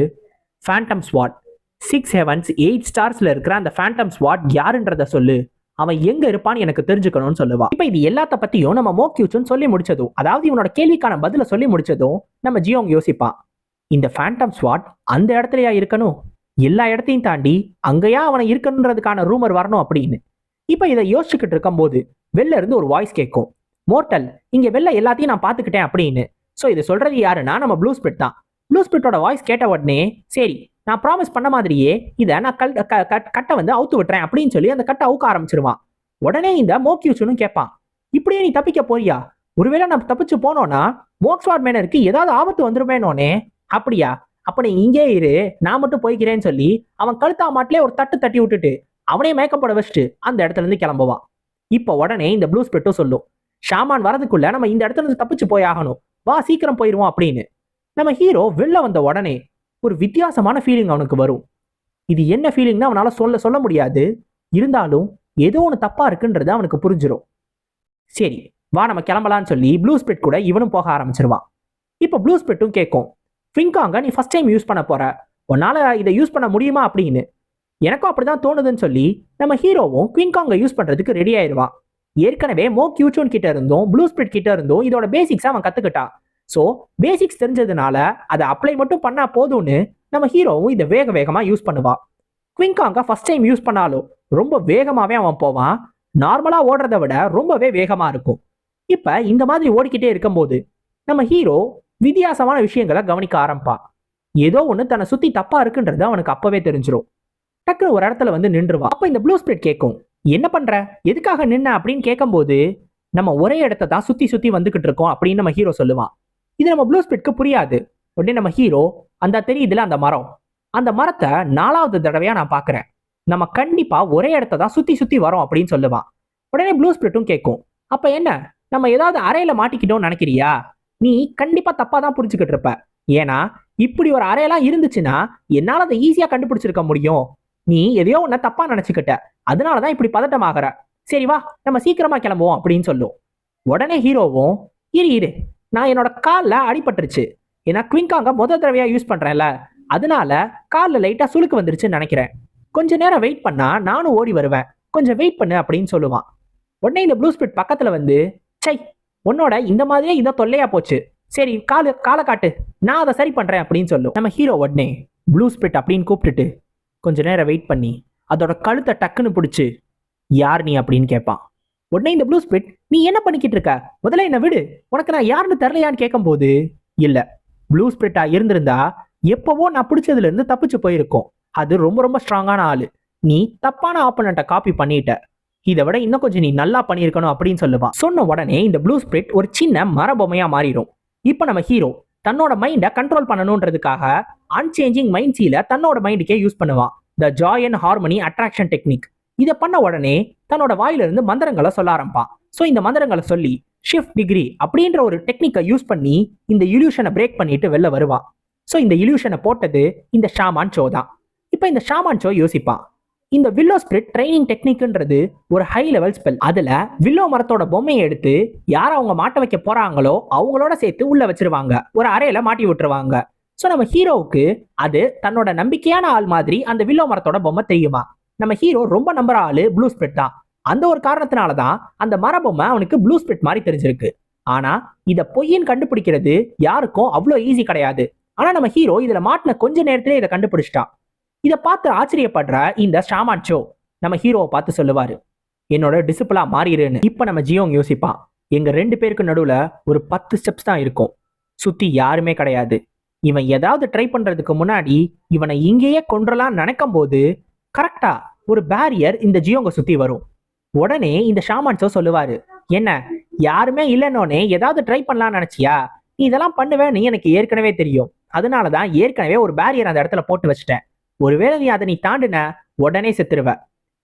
A: phantom swat six heavens eight ஸ்டார்ஸ்ல இருக்கிற அந்த ஃபேண்டம் ஸ்வாட் யாருன்றத சொல்லு. அவன் எங்க இருப்பான்னு எனக்கு தெரிஞ்சுக்கணும்னு சொல்லுவா. இப்ப இது எல்லாத்த பத்தியும் நம்ம மோக்யூச்சுன்னு சொல்லி முடிச்சதும் அதாவது இவனோட கேள்விக்கான பதில சொல்லி முடிச்சதும் நம்ம ஜியோங் யோசிப்பான் இந்த ஃபேண்டம் ஸ்வாட் அந்த இடத்துலயா இருக்கணும்? எல்லா இடத்தையும் தாண்டி அங்கேயா அவனை இருக்கணுன்றதுக்கான ரூமர் வரணும் அப்படின்னு. இப்ப இதை யோசிச்சுக்கிட்டு இருக்கும்போது வெளில இருந்து ஒரு வாய்ஸ் கேட்கும். மோர்டல் இங்க வெளில எல்லாத்தையும் நான் பாத்துக்கிட்டேன் அப்படின்னு. சோ இதை சொல்றது யாருன்னா நம்ம ப்ளூ ஸ்பிரிட் தான். ப்ளூ ஸ்பிரிட்டோட வாய்ஸ் கேட்ட உடனே சரி நான் ப்ராமிஸ் பண்ண மாதிரியே இதை நான் கல் க- கட்டை வந்து அவுத்து விட்டுறேன் அப்படின்னு சொல்லி அந்த கட்டை அவுக்க ஆரம்பிச்சிருவான். உடனே இந்த மோக்யூசுன்னு கேட்பான் இப்படியே நீ தப்பிக்க போறியா? ஒருவேளை நான் தப்பிச்சு போனோம்னா மோக்ஸ்வாட் மேனருக்கு ஏதாவது ஆபத்து வந்துருமேனோனே? அப்படியா? அப்படி இங்கே இரு நான் மட்டும் போய்க்கிறேன்னு சொல்லி அவன் கழுத்தா மாட்டிலே ஒரு தட்டு தட்டி விட்டுட்டு அவனே மேக்கப் போட வச்சுட்டு அந்த இடத்துல இருந்து கிளம்புவான். இப்போ உடனே இந்த ப்ளூ ஸ்பிரிட்டும் சொல்லும். ஷாமான் வரதுக்குள்ள நம்ம இந்த இடத்துல இருந்து தப்பிச்சு போய் ஆகணும். வா சீக்கிரம் போயிடுவோம் அப்படின்னு. நம்ம ஹீரோ வெளில வந்த உடனே ஒரு வித்தியாசமான ஃபீலிங் அவனுக்கு வரும். இது என்ன ஃபீலிங்னு அவனால் சொல்ல சொல்ல முடியாது. இருந்தாலும் ஏதோ ஒன்று தப்பாக இருக்குன்றது அவனுக்கு புரிஞ்சிடும் சரி வா நம்ம கிளம்பலாம்னு சொல்லி ப்ளூ ஸ்பிரிட் கூட இவனும் போக ஆரம்பிச்சிருவான். இப்போ ப்ளூ ஸ்பிரிட்டும் கேட்கும் ஃபிங்காங்க நீ ஃபர்ஸ்ட் டைம் யூஸ் பண்ண போகிற உன்னால் இதை யூஸ் பண்ண முடியுமா? அப்படின்னு. எனக்கும் அப்படி தான் தோணுதுன்னு சொல்லி நம்ம ஹீரோவும் குவிங்காங்கை யூஸ் பண்ணுறதுக்கு ரெடி ஆயிடுவான் ஏற்கனவே மோ கியூச்சோன் கிட்ட இருந்தும் ப்ளூ ஸ்பிரிட் கிட்ட இருந்தும் இதோட பேசிக்ஸை அவன் கற்றுக்கிட்டான் ஸோ பேசிக்ஸ் தெரிஞ்சதுனால அதை அப்ளை மட்டும் பண்ணா போதும்னு நம்ம ஹீரோவும் இதை வேக வேகமாக யூஸ் பண்ணுவான் குவிங்காங்கை ஃபர்ஸ்ட் டைம் யூஸ் பண்ணாலும் ரொம்ப வேகமாகவே அவன் போவான். நார்மலாக ஓடுறத விட ரொம்பவே வேகமாக இருக்கும். இப்போ இந்த மாதிரி ஓடிக்கிட்டே இருக்கும்போது நம்ம ஹீரோ வித்தியாசமான விஷயங்களை கவனிக்க ஆரம்பிப்பான் ஏதோ ஒன்று தன்னை சுற்றி தப்பாக இருக்குன்றது அவனுக்கு அப்பவே தெரிஞ்சிரும். டக்குன்னு ஒரு இடத்துல வந்து நின்றுவான் அப்போ இந்த ப்ளூ ஸ்பிரிட் கேட்கும் என்ன பண்ற? எதுக்காக நின்ன? அப்படின்னு கேட்கும்போது நம்ம ஒரே இடத்த தான் சுத்தி சுத்தி வந்துகிட்டு இருக்கோம் அப்படின்னு நம்ம ஹீரோ சொல்லுவான். இது நம்ம ப்ளூ ஸ்பிரிட்க்கு புரியாது. உடனே நம்ம ஹீரோ அந்த தெரியுதுல அந்த மரம். அந்த மரத்தை நாலாவது தடவையா நான் பாக்குறேன். நம்ம கண்டிப்பா ஒரே இடத்த தான் சுத்தி சுத்தி வரோம் அப்படின்னு சொல்லுவான். உடனே ப்ளூ ஸ்பிரிட்டும் கேட்கும் அப்ப என்ன? நம்ம ஏதாவது அறையில மாட்டிக்கிட்டோம்னு நினைக்கிறியா? நீ கண்டிப்பா தப்பா தான் புரிஞ்சுக்கிட்டு இருப்ப. ஏன்னா இப்படி ஒரு அறையெல்லாம் இருந்துச்சுன்னா என்னால அதை ஈஸியா கண்டுபிடிச்சிருக்க முடியும். நீ எதையோ ஒன்ன தப்பா நினைச்சுக்கிட்ட. அதனாலதான் இப்படி பதட்டமாகற. சரி வா நம்ம சீக்கிரமா கிளம்புவோம் அப்படின்னு சொல்லும். உடனே ஹீரோவும் இரு இரு. நான் என்னோட காலில் அடிபட்டுருச்சு. ஏன்னா குவிங்காங்க முத தடவையா யூஸ் பண்ணுறேன்ல அதனால காலில் லைட்டாக சுளுக்கு வந்துருச்சுன்னு நினைக்கிறேன். கொஞ்ச நேரம் வெயிட் பண்ணால் நானும் ஓடி வருவேன். கொஞ்சம் வெயிட் பண்ணு அப்படின்னு சொல்லுவான். உடனே இந்த ப்ளூ ஸ்பிட் பக்கத்தில் வந்து சை உன்னோட இந்த மாதிரியே இதை தொல்லையாக போச்சு. சரி காலு காலை காட்டு. நான் அதை சரி பண்ணுறேன் அப்படின்னு சொல்லும். நம்ம ஹீரோ உடனே ப்ளூ ஸ்பிட் அப்படின்னு கூப்பிட்டுட்டு கொஞ்ச நேரம் வெயிட் பண்ணி அதோட கழுத்தை டக்குன்னு பிடிச்சி யார் நீ? அப்படின்னு கேட்பான். உடனே இந்த ப்ளூ ஸ்பிட் நீ என்ன பண்ணிக்கிட்டு இருக்க? முதல்ல என்ன விடு. உனக்கு நான் யாருன்னு தெரியலையான்னு கேட்கும்போது இல்ல. ப்ளூ ஸ்பிரிட்டா இருந்திருந்தா எப்பவோ நான் பிடிச்சதுல இருந்து தப்பிச்சு போயிருக்கோம். அது ரொம்ப ரொம்ப ஸ்ட்ராங்கான ஆளு. நீ தப்பான ஆப்பனண்ட்டை காப்பி பண்ணிட்ட. இதை விட இன்னும் கொஞ்சம் நீ நல்லா பண்ணியிருக்கணும் அப்படின்னு சொல்லுவான். சொன்ன உடனே இந்த ப்ளூ ஸ்பிரிட் ஒரு சின்ன மரபொம்மையா மாறிடும். இப்போ நம்ம ஹீரோ தன்னோட மைண்டை கண்ட்ரோல் பண்ணணுன்றதுக்காக அன்சேஞ்சிங் மைண்ட் சீல தன்னோட மைண்டுக்கே யூஸ் பண்ணுவான். The joy and harmony attraction technique இதை பண்ண உடனே தன்னோட வாயிலிருந்து மந்திரங்களை சொல்ல ஆரம்பிப்பான். ஸோ இந்த மந்திரங்களை சொல்லி ஷிஃப்ட் டிகிரி அப்படின்ற ஒரு டெக்னிக்கை யூஸ் பண்ணி இந்த இல்யூஷனை பிரேக் பண்ணிட்டு வெளில வருவான் ஸோ இந்த இல்யூஷனை போட்டது இந்த ஷாமான் ஷோ தான். இப்போ இந்த ஷாமான் ஷோ யோசிப்பான் இந்த வில்லோ ஸ்பிரிட் ட்ரைனிங் டெக்னிக்ன்றது ஒரு ஹை லெவல் ஸ்பெல் அதுல வில்லோ மரத்தோட பொம்மையை எடுத்து யார் அவங்க மாட்ட வைக்க போறாங்களோ அவங்களோட சேர்த்து உள்ள வச்சிருவாங்க. ஒரு அறையில மாட்டி விட்டுருவாங்க. ஸோ நம்ம ஹீரோவுக்கு அது தன்னோட நம்பிக்கையான ஆள் மாதிரி அந்த வில்லோ மரத்தோட பொம்மை தெரியுமா? நம்ம ஹீரோ ரொம்ப நம்புற ஆளு ப்ளூ ஸ்பிரிட் தான். அந்த ஒரு காரணத்தினால தான் அந்த மரபொம்மை அவனுக்கு ப்ளூ ஸ்பிரிட் மாதிரி தெரிஞ்சிருக்கு. ஆனா இத பொய்யின் கண்டுபிடிக்கிறது யாருக்கும் அவ்வளோ ஈஸி கிடையாது. ஆனா நம்ம ஹீரோ இதுல மாட்டின கொஞ்ச நேரத்திலே இதை கண்டுபிடிச்சிட்டான். இதை பார்த்து ஆச்சரியப்படுற இந்த ஷாமான் ஷோ நம்ம ஹீரோவை பார்த்து சொல்லுவாரு என்னோட டிசிப்ளா மாறிடுன்னு இப்போ நம்ம ஜியோங் யோசிப்பான் எங்க ரெண்டு பேருக்கு நடுவுல ஒரு பத்து ஸ்டெப்ஸ் தான் இருக்கும். சுத்தி யாருமே கிடையாது. இவன் ஏதாவது ட்ரை பண்றதுக்கு முன்னாடி இவனை இங்கேயே கொன்றலாம் நினைக்கும் போது கரெக்டா ஒரு பேரியர் இந்த ஜியோங்க சுத்தி வரும். உடனே இந்த ஷாமான்ஸோ சொல்லுவாரு என்ன யாருமே இல்லைன்னொன்னே ஏதாவது ட்ரை பண்ணலாம்னு நினைச்சியா? நீ இதெல்லாம் பண்ணுவேன்னு எனக்கு ஏற்கனவே தெரியும். அதனால தான் ஏற்கனவே ஒரு பேரியர் அந்த இடத்துல போட்டு வச்சிட்டேன். ஒருவேளை நீ அதை நீ தாண்டின உடனே செத்துருவ.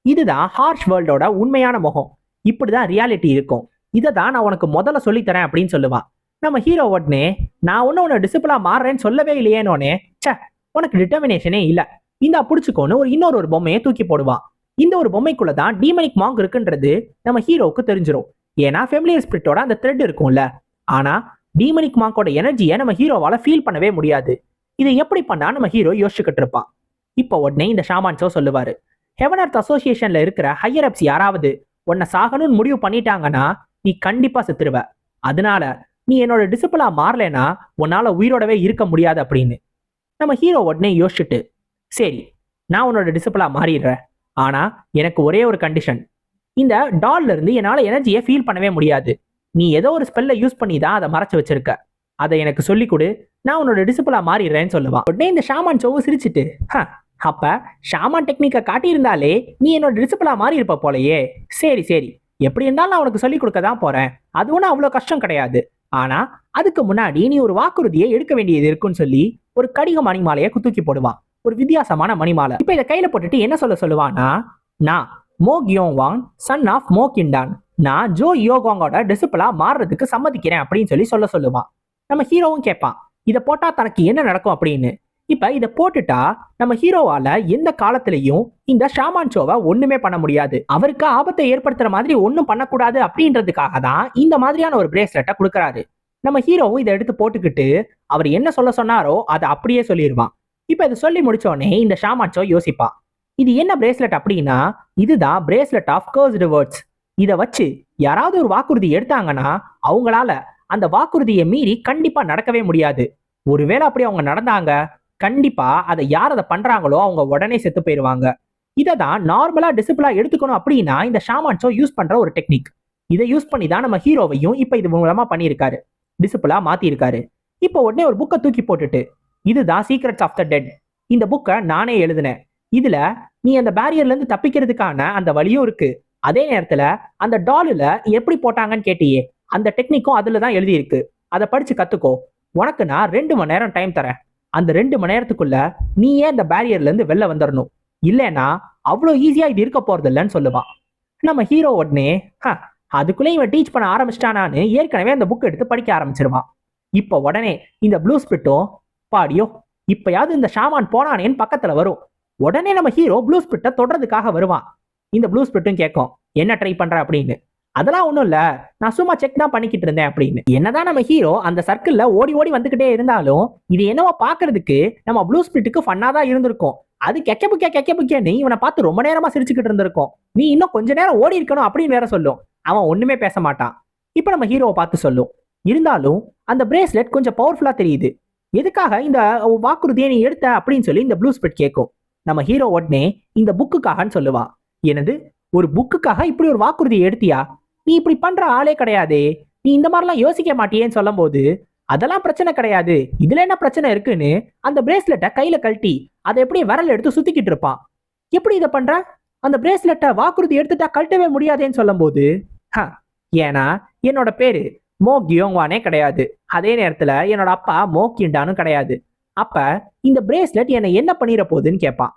A: இதுதான் ஹார்ஷ் வேர்ல்டோட உண்மையான முகம். இப்படிதான் ரியாலிட்டி இருக்கும். இதை தான் நான் உனக்கு முதல்ல சொல்லித்தரேன் அப்படின்னு சொல்லுவான் நம்ம ஹீரோ உடனே நான் ஒன்னும் உன்னை டிசிப்ளா மாறுறேன்னு சொல்லவே இல்லையேனோனே ச்சே உனக்கு டிட்டர்மினேஷனே இல்ல. இந்த பிடிச்சிக்கோன்னு ஒரு இன்னொரு ஒரு பொம்மையை தூக்கி போடுவான். இந்த ஒரு பொம்மைக்குள்ள தான் டீமனிக் மாங்க் இருக்குன்றது நம்ம ஹீரோவுக்கு தெரிஞ்சிடும் ஏன்னா ஃபெமிலியர் ஸ்பிரிட்டோட அந்த த்ரெட் இருக்கும்ல. ஆனா டீமனிக் மாங்கோட எனர்ஜியை நம்ம ஹீரோவால ஃபீல் பண்ணவே முடியாது. இதை எப்படி பண்ணா நம்ம ஹீரோ யோசிச்சுக்கிட்டு இருப்பான். இப்போ உடனே இந்த ஷாமான்ஸோ சொல்லுவாரு. ஹெவன் அர்த் அசோசியேஷன்ல இருக்கிற ஹையர் அப்ஸ் யாராவது உன்னை சாகணும்னு முடிவு பண்ணிட்டாங்கன்னா நீ கண்டிப்பா செத்துருவ. அதனால நீ என்னோட டிசிப்ளா மாறலனா உன்னால உயிரோடவே இருக்க முடியாது அப்படின்னு. நம்ம ஹீரோ உடனே யோசிச்சுட்டு சரி நான் உன்னோட டிசிப்ளா மாறிடுறேன். ஆனால் எனக்கு ஒரே ஒரு கண்டிஷன் இந்த டால்ல இருந்து என்னால் எனர்ஜியை ஃபீல் பண்ணவே முடியாது. நீ ஏதோ ஒரு ஸ்பெல்ல யூஸ் பண்ணி தான் அதை மறைச்சு வச்சிருக்க. அதை எனக்கு சொல்லிக் கொடு. நான் உன்னோட டிசிப்ளா மாறிடுறேன்னு சொல்லுவான். உடனே இந்த ஷாமான் சோவு சிரிச்சிட்டு அப்ப ஷாமான் டெக்னிக்கை காட்டியிருந்தாலே நீ என்னோட டிசிப்ளா மாறி இருப்ப போலயே. சரி சரி. எப்படி இருந்தாலும் நான் உனக்கு சொல்லிக் கொடுக்க தான் போறேன். அது ஒன்றும் அவ்வளோ கஷ்டம் கிடையாது. ஆனா அதுக்கு முன்னாடி நீ ஒரு வாக்குறுதியை எடுக்க வேண்டியது இருக்குன்னு சொல்லி ஒரு கடிக மணிமாலையை தூக்கி போடுவான். ஒரு வித்தியாசமான மணிமாலை. இப்ப இதை கையில போட்டுட்டு என்ன சொல்ல சொல்லுவான்னா நான் மோ கியோங் வாங் சன் ஆஃப் மோ கிண்டான். நான் ஜோ யோகாங்கோட டிசிப்ளா மாறுறதுக்கு சம்மதிக்கிறேன் அப்படின்னு சொல்லி சொல்ல சொல்லுவான் நம்ம ஹீரோவும் கேட்பான் இதை போட்டா தனக்கு என்ன நடக்கும்? அப்படின்னு. இப்ப இதை போட்டுட்டா நம்ம ஹீரோவால எந்த காலத்திலையும் இந்த ஷாமான் ஷோவை ஒண்ணுமே பண்ண முடியாது. அவருக்கு ஆபத்தை ஏற்படுத்துற மாதிரி ஒன்னும் பண்ணக்கூடாது அப்படின்றதுக்காக தான் இந்த மாதிரியான ஒரு பிரேஸ்லெட்டை கொடுக்கறாரு. நம்ம ஹீரோவும் இதை எடுத்து போட்டுக்கிட்டு அவர் என்ன சொல்ல சொன்னாரோ அதை அப்படியே சொல்லிடுவான் இப்ப இதை சொல்லி முடிச்ச உடனே இந்த ஷாமாச்சோ யோசிப்பா. யோசிப்பான் இது என்ன பிரேஸ்லெட் அப்படின்னா இதுதான் பிரேஸ்லெட் ஆஃப் கர்ஸ்டு வேர்ட்ஸ் இதை வச்சு யாராவது ஒரு வாக்குறுதி எடுத்தாங்கன்னா அவங்களால அந்த வாக்குறுதியை மீறி கண்டிப்பா நடக்கவே முடியாது. ஒருவேளை அப்படி அவங்க நடந்தாங்க கண்டிப்பா அதை யார் அதை பண்றாங்களோ அவங்க உடனே செத்து போயிடுவாங்க இதை தான் நார்மலா டிசிப்ளா எடுத்துக்கணும் அப்படின்னா இந்த ஷாமான்ஸோ யூஸ் பண்ற ஒரு டெக்னிக் இதை யூஸ் பண்ணி தான் நம்ம ஹீரோவையும் இப்ப இது மூலமா பண்ணியிருக்காரு. டிசிப்ளா மாத்திருக்காரு இப்போ உடனே ஒரு புக்கை தூக்கி போட்டுட்டு இதுதான் சீக்ரெட்ஸ் ஆஃப் த டெட் இந்த புக்கை நானே எழுதினேன். இதுல நீ அந்த பேரியர்ல இருந்து தப்பிக்கிறதுக்கான அந்த வழியும் இருக்கு. அதே நேரத்துல அந்த டாலுல எப்படி போட்டாங்கன்னு கேட்டியே அந்த டெக்னிக்கும் அதுல தான் எழுதியிருக்கு. அதை படிச்சு கத்துக்கோ. உனக்கு நான் ரெண்டு மணி நேரம் டைம் தரேன். அந்த ரெண்டு மணி நேரத்துக்குள்ள நீயே அந்த பேரியர்ல இருந்து வெளில வந்துடணும் இல்லைன்னா அவ்வளோ ஈஸியா இது இருக்க போறது இல்லைன்னு சொல்லுவான் நம்ம ஹீரோ உடனே அதுக்குள்ளே இவன் டீச் பண்ண ஆரம்பிச்சிட்டானான்னு ஏற்கனவே அந்த புக் எடுத்து படிக்க ஆரம்பிச்சிருவான். இப்போ உடனே இந்த ப்ளூ ஸ்பிட்டும் பாடியோ? இப்பயாவது இந்த ஷாமான் போனானேன்னு பக்கத்துல வரும். உடனே நம்ம ஹீரோ ப்ளூ ஸ்பிரிட்டை தொடறதுக்காக வருவான். இந்த ப்ளூ ஸ்பிரிட்டும் கேட்கும் என்ன ட்ரை பண்ற? அப்படின்னு. அதெல்லாம் ஒன்றும் இல்ல. நான் சும்மா செக் தான் பண்ணிக்கிட்டு இருந்தேன் அப்படின்னு. என்னதான் நம்ம ஹீரோ அந்த சர்க்கிள்ல ஓடி ஓடி வந்துகிட்டே இருந்தாலும் இது என்னவோ பாக்குறதுக்கு நம்ம ப்ளூ ஸ்பிரிட்டுக்கு ஃபன்னாக தான் இருந்திருக்கும். அது கெக்க புக்கே கெக்க புக்கேன்னு இவனை பார்த்து ரொம்ப நேரமா சிரிச்சுக்கிட்டு இருந்திருக்கும். நீ இன்னும் கொஞ்ச நேரம் ஓடி இருக்கணும் அப்படின்னு வேற சொல்லும். அவன் ஒண்ணுமே பேச மாட்டான். இப்போ நம்ம ஹீரோவை பார்த்து சொல்லும். இருந்தாலும் அந்த பிரேஸ்லெட் கொஞ்சம் பவர்ஃபுல்லா தெரியுது. எதுக்காக இந்த வாக்குறுதியை நீ எடுத்த அப்படின்னு சொல்லி இந்த ப்ளூ ஸ்பிரிட் கேட்கும் நம்ம ஹீரோ உடனே இந்த புக்குக்காகன்னு சொல்லுவான் எனது ஒரு புக்குக்காக இப்படி ஒரு வாக்குறுதியை எடுத்தியா? நீ இப்படி பண்ற ஆளே கிடையாதே. நீ இந்த மாதிரிலாம் யோசிக்க மாட்டியேன்னு சொல்லும்போது அதெல்லாம் பிரச்சனை கிடையாது. இதுல என்ன பிரச்சனை இருக்குன்னு அந்த பிரேஸ்லெட்டை கையில கழட்டி அதை எப்படி விரல் எடுத்து சுத்திக்கிட்டு இருப்பான். எப்படி இதை பண்ற? அந்த பிரேஸ்லெட்டை வாக்குறுதி எடுத்துட்டா கழட்டவே முடியாதேன்னு சொல்லும்போது "ஹ, ஏன்னா என்னோட பேரு மோ கிடையாது. அதே நேரத்துல என்னோட அப்பா மோக்கிண்டானும் கிடையாது. அப்ப இந்த பிரேஸ்லெட் என்னை என்ன பண்ணிட போகுதுன்னு கேட்பான்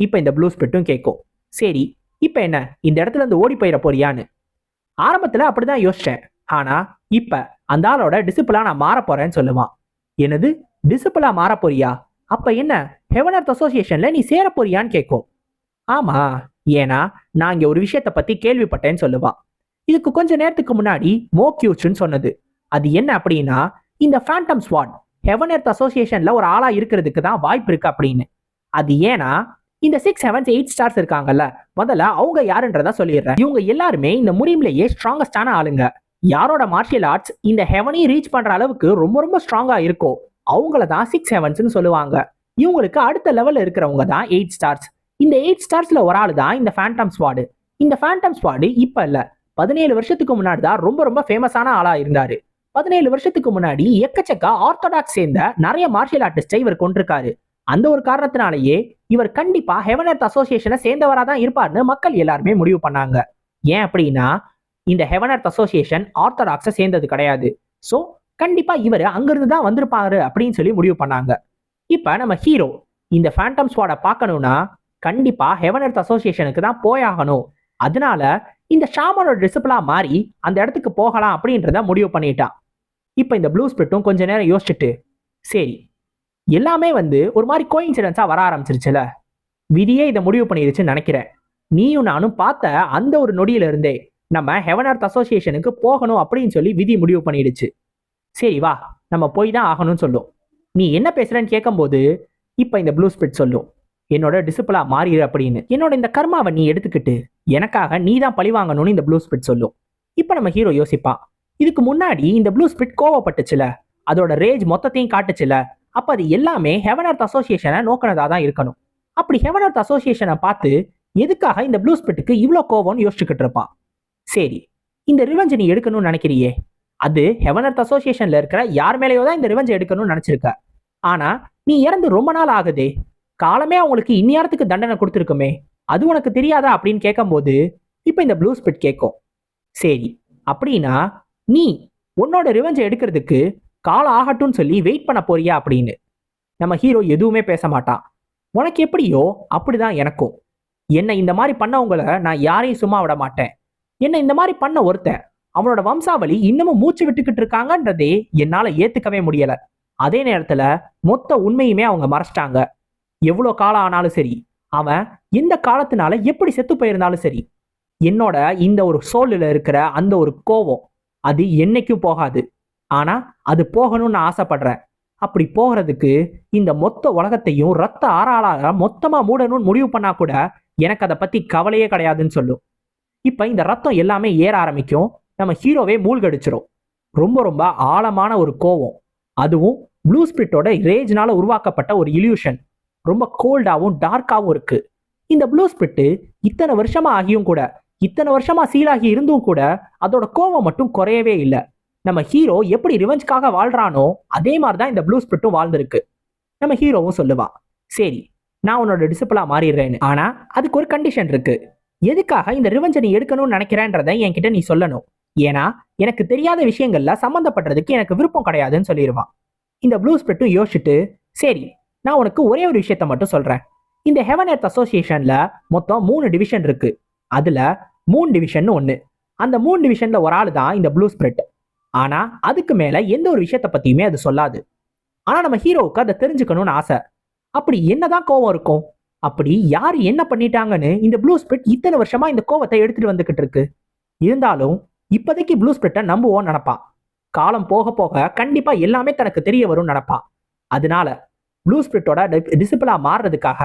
A: இப்ப இந்த ப்ளூ ஸ்பிரிட்டும் கேட்கும் சரி இப்ப என்ன? இந்த இடத்துல இருந்து ஓடி போயிட போறியான்னு. ஆரம்பத்துல அப்படிதான் யோசிச்சேன். ஆனா இப்ப அந்த ஆளோட டிசிப்பிளா நான் மாற போறேன்னு சொல்லுவான். என்னது? டிசிப்பிளா மாற போறியா? அப்ப என்ன? ஹெவன் அர்த் அசோசியேஷன்ல நீ சேர போறியான்னு கேட்கும் ஆமா ஏன்னா நான் இங்க ஒரு விஷயத்த பத்தி கேள்விப்பட்டேன்னு சொல்லுவான். இதுக்கு கொஞ்ச நேரத்துக்கு முன்னாடி மோக்யூச்சுன்னு சொன்னது. அது என்ன அப்படின்னா இந்த ஃபேண்டம் ஸ்வாட் ஹெவன் எர்த் அசோசியேஷன்ல ஒரு ஆளா இருக்கிறதுக்கு தான் வாய்ப்பு இருக்கு அப்படின்னு. அது ஏன்னா இந்த சிக்ஸ் செவன்ஸ் எயிட் ஸ்டார்ஸ் இருக்காங்கல்ல முதல்ல அவங்க யாருன்றதா சொல்லிடுறேன். இவங்க எல்லாருமே இந்த முறிம்லேயே ஸ்ட்ராங்கஸ்டான ஆளுங்க. யாரோட மார்ஷியல் ஆர்ட்ஸ் இந்த ஹெவனையும் ரீச் பண்ற அளவுக்கு ரொம்ப ரொம்ப ஸ்ட்ராங்கா இருக்கோ அவங்கள தான் சிக்ஸ் செவன்ஸ்னு சொல்லுவாங்க. இவங்களுக்கு அடுத்த லெவல்ல இருக்கிறவங்க தான் எயிட் ஸ்டார்ஸ் இந்த எயிட் ஸ்டார்ஸ்ல ஒரு ஆள் தான் இந்த ஃபேண்டம் ஸ்வாடு இந்த ஃபேண்டம் ஸ்வாடு இப்போ இல்லை. பதினேழு வருஷத்துக்கு முன்னாடி தான் ரொம்ப ரொம்ப ஃபேமஸான ஆளா இருந்தாரு. பதினேழு வருஷத்துக்கு முன்னாடி எக்கச்சக்க ஆர்த்தடாக்ஸ் சேர்ந்த நிறைய மார்ஷியல் ஆர்டிஸ்டை இவர் கொண்டிருக்காரு அந்த ஒரு காரணத்தினாலேயே இவர் கண்டிப்பா ஹெவன் அசோசியேஷனை சேர்ந்தவரா தான் இருப்பார்னு மக்கள் எல்லாருமே முடிவு பண்ணாங்க. ஏன் அப்படின்னா இந்த ஹெவன் அசோசியேஷன் ஆர்த்தடாக்ஸை சேர்ந்தது கிடையாது. ஸோ கண்டிப்பா இவர் அங்கிருந்து தான் வந்திருப்பாரு அப்படின்னு சொல்லி முடிவு பண்ணாங்க. இப்ப நம்ம ஹீரோ இந்த ஃபேண்டம் ஸ்வாடை பார்க்கணும்னா கண்டிப்பா ஹெவன் அசோசியேஷனுக்கு தான் போயாகணும். அதனால இந்த ஷாமனோட டிசிப்ளா மாறி அந்த இடத்துக்கு போகலாம் அப்படின்றத முடிவு பண்ணிட்டான். இப்போ இந்த ப்ளூ ஸ்பிரிட்டும் கொஞ்ச நேரம் யோசிச்சுட்டு சரி எல்லாமே வந்து ஒரு மாதிரி கோயின்சிடன்ஸாக வர ஆரம்பிச்சிருச்சுல? விதியே இதை முடிவு பண்ணிருச்சுன்னு நினைக்கிறேன். நீயும் நானும் பார்த்த அந்த ஒரு நொடியில இருந்தே நம்ம ஹெவன் அர்த் அசோசியேஷனுக்கு போகணும் அப்படின்னு சொல்லி விதி முடிவு பண்ணிடுச்சு. சரி வா நம்ம போய் தான் ஆகணும்னு சொல்லும். நீ என்ன பேசுறேன்னு கேட்கும்போது இப்போ இந்த ப்ளூ ஸ்பிரிட் சொல்லும் என்னோட டிசிப்ளா மாறிடு அப்படின்னு. என்னோட இந்த கர்மாவை நீ எடுத்துக்கிட்டு எனக்காக நீ தான் பழி வாங்கணும்னு இந்த ப்ளூ ஸ்பிரிட் சொல்லும். இப்போ நம்ம ஹீரோ யோசிப்பான் இதுக்கு முன்னாடி இந்த ப்ளூ ஸ்பிரிட் கோவப்பட்டுச்சுல அதோட ரேஜ் மொத்தத்தையும் காட்டுச்சுல அப்ப அது எல்லாமே ஹெவன் அர்த் அசோசியேஷனை நோக்கினதா தான் இருக்கணும். அப்படி ஹெவன் அர்த் அசோசியேஷனை பார்த்து எதுக்காக இந்த ப்ளூ ஸ்பிரிட்டுக்கு இவ்வளோ கோவம்னு யோசிச்சுக்கிட்டு இருப்பான் சரி இந்த ரிவெஞ்ச் நீ எடுக்கணும்னு நினைக்கிறியே? அது ஹெவன் அர்த் அசோசியேஷன்ல இருக்கிற யார் மேலேயோ தான் இந்த ரிவெஞ்ச் எடுக்கணும்னு நினைச்சிருக்க. ஆனா நீ இறந்து ரொம்ப நாள் ஆகுதே காலமே அவங்களுக்கு இந்நேரத்துக்கு தண்டனை கொடுத்துருக்குமே. அது உனக்கு தெரியாதா அப்படின்னு கேட்கும்போது இப்போ இந்த ப்ளூ ஸ்பிட் கேட்கும். சரி அப்படின்னா நீ உன்னோட ரிவெஞ்சை எடுக்கிறதுக்கு காலம் ஆகட்டும்னு சொல்லி வெயிட் பண்ண போறியா அப்படின்னு? நம்ம ஹீரோ எதுவுமே பேச மாட்டான் உனக்கு எப்படியோ அப்படிதான் எனக்கும். என்னை இந்த மாதிரி பண்ணவங்களை நான் யாரையும் சும்மா விட மாட்டேன். என்னை இந்த மாதிரி பண்ண ஒருத்தன் அவனோட வம்சாவளி இன்னமும் மூச்சு விட்டுக்கிட்டு இருக்காங்கன்றதே என்னால ஏத்துக்கவே முடியல. அதே நேரத்துல மொத்த உண்மையுமே அவங்க மறைச்சிட்டாங்க. எவ்வளோ காலம் ஆனாலும் சரி அவன் எந்த காலத்தினால எப்படி செத்து போயிருந்தாலும் சரி என்னோட இந்த ஒரு சோலில் இருக்கிற அந்த ஒரு கோவம் அது என்னைக்கும் போகாது. ஆனா அது போகணும்னு நான் ஆசைப்படுறேன். அப்படி போகிறதுக்கு இந்த மொத்த உலகத்தையும் ரத்த ஆறாளாக மொத்தமா மூடணும்னு முடிவு பண்ணா கூட எனக்கு அதை பத்தி கவலையே கிடையாதுன்னு சொல்லும். இப்ப இந்த ரத்தம் எல்லாமே ஏற ஆரம்பிக்கும். நம்ம ஹீரோவே மூழ்கடிச்சிரும். ரொம்ப ரொம்ப ஆழமான ஒரு கோவம் அதுவும் ப்ளூ ஸ்பிரிட்டோட ரேஜ்னால உருவாக்கப்பட்ட ஒரு இல்யூஷன் ரொம்ப கோல்டாகவும் டார்க்காகவும் இருக்கு. இந்த ப்ளூ ஸ்பிரிட்டு இத்தனை வருஷமா ஆகியும் கூட இத்தனை வருஷமா சீலாகி இருந்தும் கூட அதோட கோவம் மட்டும் குறையவே இல்லை. நம்ம ஹீரோ எப்படி ரிவெஞ்ச்காக வாழ்றானோ அதே மாதிரி தான் இந்த ப்ளூ ஸ்பிரிட்டும் வாழ்ந்திருக்கு. நம்ம ஹீரோவும் சொல்லுவான் சரி நான் உன்னோட டிசிப்ளா மாறிடுறேன்னு. ஆனா அதுக்கு ஒரு கண்டிஷன் இருக்கு. எதுக்காக இந்த ரிவெஞ்சை நீ எடுக்கணும்னு நினைக்கிறேன்றதை என்கிட்ட நீ சொல்லணும். ஏன்னா எனக்கு தெரியாத விஷயங்கள்ல சம்மந்தப்படுறதுக்கு எனக்கு விருப்பம் கிடையாதுன்னு சொல்லிடுவான் இந்த ப்ளூ ஸ்பிரிட்டும் யோசிச்சுட்டு சரி நான் உனக்கு ஒரே ஒரு விஷயத்த மட்டும் சொல்றேன். இந்த ஹெவன் எர்த் அசோசியேஷன்ல மொத்தம் மூணு டிவிஷன் இருக்கு. அதுல மூணு டிவிஷன் ஒன்று அந்த மூணு டிவிஷன்ல ஒரு ஆள் தான் இந்த ப்ளூ ஸ்பிரிட் ஆனா அதுக்கு மேல எந்த ஒரு விஷயத்த பத்தியுமே அது சொல்லாது. ஆனா நம்ம ஹீரோவுக்கு அதை தெரிஞ்சுக்கணும்னு ஆசை. அப்படி என்னதான் கோவம் இருக்கும்? அப்படி யார் என்ன பண்ணிட்டாங்கன்னு இந்த ப்ளூ ஸ்பிரிட் இத்தனை வருஷமா இந்த கோவத்தை எடுத்துட்டு வந்துகிட்டு இருக்கு. இருந்தாலும் இப்போதைக்கு ப்ளூ ஸ்பிரிட்டை நம்புவோம் நினப்பா. காலம் போக போக கண்டிப்பா எல்லாமே தனக்கு தெரிய வரும்னு நினப்பா. அதனால ப்ளூ ஸ்பிரிட்டோட டிசிப்ளா மாறுறதுக்காக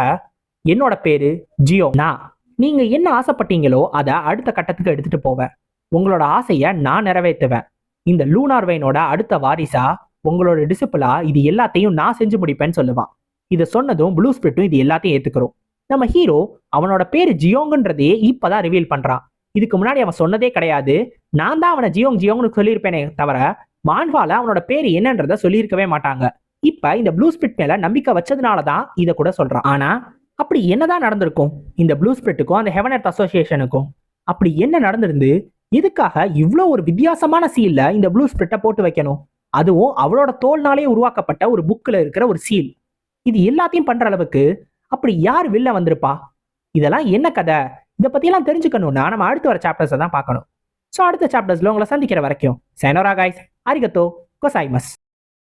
A: என்னோட பேரு ஜியோ. நான் நீங்க என்ன ஆசைப்பட்டீங்களோ அதை அடுத்த கட்டத்துக்கு எடுத்துட்டு போவேன். உங்களோட ஆசையை நான் நிறைவேற்றுவேன். இந்த லூனார்வைனோட அடுத்த வாரிசா உங்களோட டிசிப்பிளா இது எல்லாத்தையும் நான் செஞ்சு முடிப்பேன்னு சொல்லுவான். இதை சொன்னதும் ப்ளூ ஸ்பிரிட்டும் இது எல்லாத்தையும் ஏத்துக்கிறோம். நம்ம ஹீரோ அவனோட பேரு ஜியோங்கன்றதையே இப்பதான் ரிவீல் பண்றான். இதுக்கு முன்னாடி அவன் சொன்னதே கிடையாது. நான் தான் அவனை ஜியோங் ஜியோங்னு சொல்லியிருப்பேனே தவிர மான்வால அவனோட பேர் என்னன்றத சொல்லியிருக்கவே மாட்டாங்க. இப்ப இந்த ப்ளூ ஸ்பிரிட் மேல நம்பிக்கை வச்சதுனால தான் இதை கூட சொல்றான். ஆனா அப்படி என்னதான் நடந்திருக்கும்? இந்த ப்ளூ ஸ்பிரிட்டுக்கும் அந்த ஹெவன் எர்த் அசோசியேஷனுக்கும் அப்படி என்ன நடந்திருந்து எதுக்காக இவ்வளோ ஒரு வித்தியாசமான சீல்ல இந்த ப்ளூ ஸ்பிரிட்டை போட்டு வைக்கணும்? அதுவும் அவளோட தோல்னாலே உருவாக்கப்பட்ட ஒரு புக்கில் இருக்கிற ஒரு சீல் இது எல்லாத்தையும் பண்ற அளவுக்கு அப்படி யார் வெளில வந்திருப்பா? இதெல்லாம் என்ன கதை? இதை பத்தியெல்லாம் தெரிஞ்சுக்கணும்னா நம்ம அடுத்து வர சாப்டர்ஸை தான் பார்க்கணும். ஸோ அடுத்த சாப்டர்ஸ்ல உங்களை சந்திக்கிற வரைக்கும் சைனோரா கைஸ் அரிகத்தோ கொசாய்மஸ்